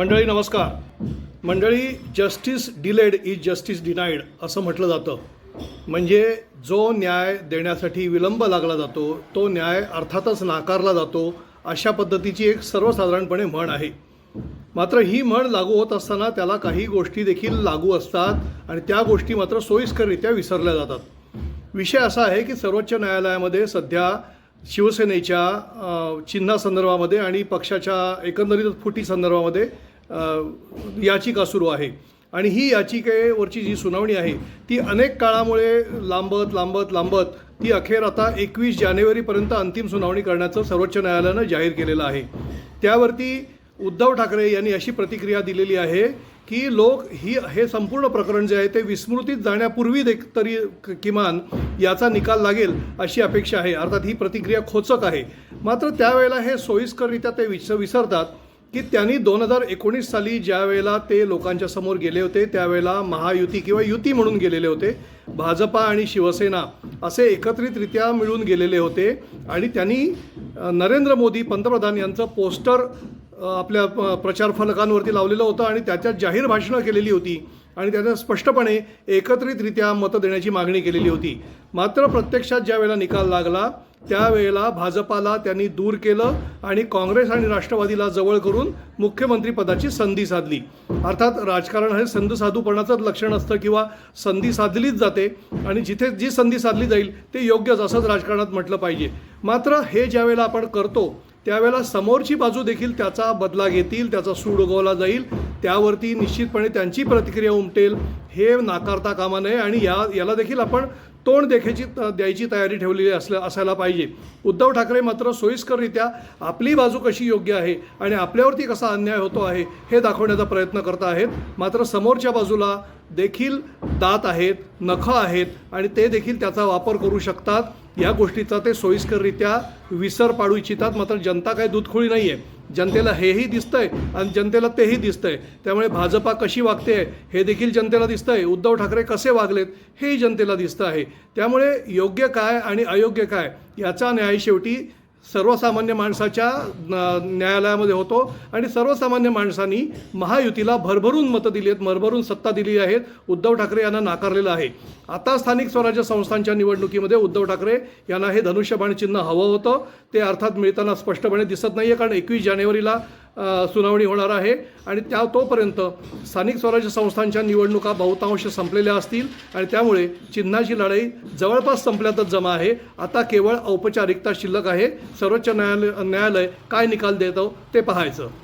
मंडळी नमस्कार. मंडळी justice delayed is justice denied असं म्हटलं जातं. म्हणजे जो न्याय देण्यासाठी विलंब लागला जातो तो न्याय अर्थातच नाकारला जातो अशा पद्धतीची एक सर्वसाधारणपणे म्हण आहे. मात्र ही म्हण लागू होत असताना त्याला काही गोष्टी देखील लागू असतात आणि त्या गोष्टी मात्र सोयीस्कररित्या विसरल्या जातात. विषय असा आहे की सर्वोच्च न्यायालयामध्ये सध्या शिवसेनेच्या चिन्हासंदर्भामध्ये आणि पक्षाच्या एकंदरीत फुटी संदर्भामध्ये याचिका सुरू आहे. आणि ही याचिकेवरची जी सुनावणी आहे ती अनेक काळामुळे लांबत लांबत लांबत ती अखेर आता एकवीस जानेवारीपर्यंत अंतिम सुनावणी करण्याचं सर्वोच्च न्यायालयानं जाहीर केलेलं आहे. त्यावरती उद्धव ठाकरे यांनी अशी प्रतिक्रिया दिलेली आहे की लोक ही हे संपूर्ण प्रकरण जे आहे ते विस्मृतीत जाण्यापूर्वी देख तरी क- किमान याचा निकाल लागेल अशी अपेक्षा आहे. अर्थात ही प्रतिक्रिया खोचक आहे. मात्र त्यावेळेला हे सोयीस्कररित्या ते विस विसरतात. की त्यांनी दोन हजार एकोणीस साली ज्या वेळेला ते लोकांच्या समोर गेले होते त्यावेळेला महायुती किंवा युती म्हणून गेलेले होते भाजपा आणि शिवसेना असे एकत्रितरित्या मिळून गेलेले होते. आणि त्यांनी नरेंद्र मोदी पंतप्रधान यांचं पोस्टर आपल्या प- प्रचार फलकांवरती लावलेलं होतं आणि त्याच्यात जाहीर भाषणं केलेली होती. आणि त्यानं स्पष्टपणे एकत्रितरित्या मतं देण्याची मागणी केलेली होती. मात्र प्रत्यक्षात ज्या वेळेला निकाल लागला त्यावेळेला भाजपाला त्यांनी दूर केलं आणि काँग्रेस आणि राष्ट्रवादीला जवळ करून मुख्यमंत्रीपदाची संधी साधली. अर्थात राजकारण हे संधी साधूपणाचंच लक्षण असतं किंवा संधी साधलीच जाते आणि जिथे जी संधी साधली जाईल ते योग्यच असंच राजकारणात म्हटलं पाहिजे. मात्र हे ज्यावेळेला आपण करतो त्यावेळेला समोरची बाजू देखील त्याचा बदला घेतील त्याचा सूड उगवला जाईल. त्यावरती निश्चितपणे त्यांची प्रतिक्रिया उमटेल हे नाकारता कामा नये आणि या याला देखील आपण तोंड देखायची द्यायची तयारी ठेवलेली असल्या असायला पाहिजे. उद्धव ठाकरे मात्र सोयीस्कररित्या आपली बाजू कशी योग्य आहे आणि आपल्यावरती कसा अन्याय होतो आहे हे दाखवण्याचा प्रयत्न करत आहेत. मात्र समोरच्या बाजूला देखील दात आहेत नखं आहेत आणि ते देखील त्याचा वापर करू शकतात. या गोष्टीचा ते सोयीस्कररित्या विसर पाडू इच्छितात. मात्र जनता काय दूधखोळी नाही आहे जनतेला हेही दिसतंय आणि जनतेला तेही दिसतंय. त्यामुळे भाजपा कशी वागते हे देखील जनतेला दिसतंय. उद्धव ठाकरे कसे वागलेत हेही जनतेला दिसतं आहे. त्यामुळे योग्य काय आणि अयोग्य काय याचा न्याय शेवटी सर्वसामान्य माणसाच्या न- न्यायालयामध्ये होतो आणि सर्वसामान्य माणसांनी महायुतीला भरभरून मतं दिली आहेत भरभरून सत्ता दिली आहेत उद्धव ठाकरे यांना नाकारलेलं आहे. आता स्थानिक स्वराज्य संस्थांच्या निवडणुकीमध्ये उद्धव ठाकरे यांना हे धनुष्यबाण चिन्ह हवं होतं. ते अर्थात मिळताना स्पष्टपणे दिसत नाही आहे कारण एकवीस जानेवारीला सुनावणी होणार आहे. आणि त्या तोपर्यंत स्थानिक स्वराज्य संस्थांच्या निवडणुका बहुतांश संपलेल्या असतील. आणि त्यामुळे चिन्हाची लढाई जवळपास संपल्यातच जमा आहे. आता केवळ औपचारिकता शिल्लक आहे. सर्वोच्च न्यायालय न्यायालय काय निकाल देतं ते पाहायचं.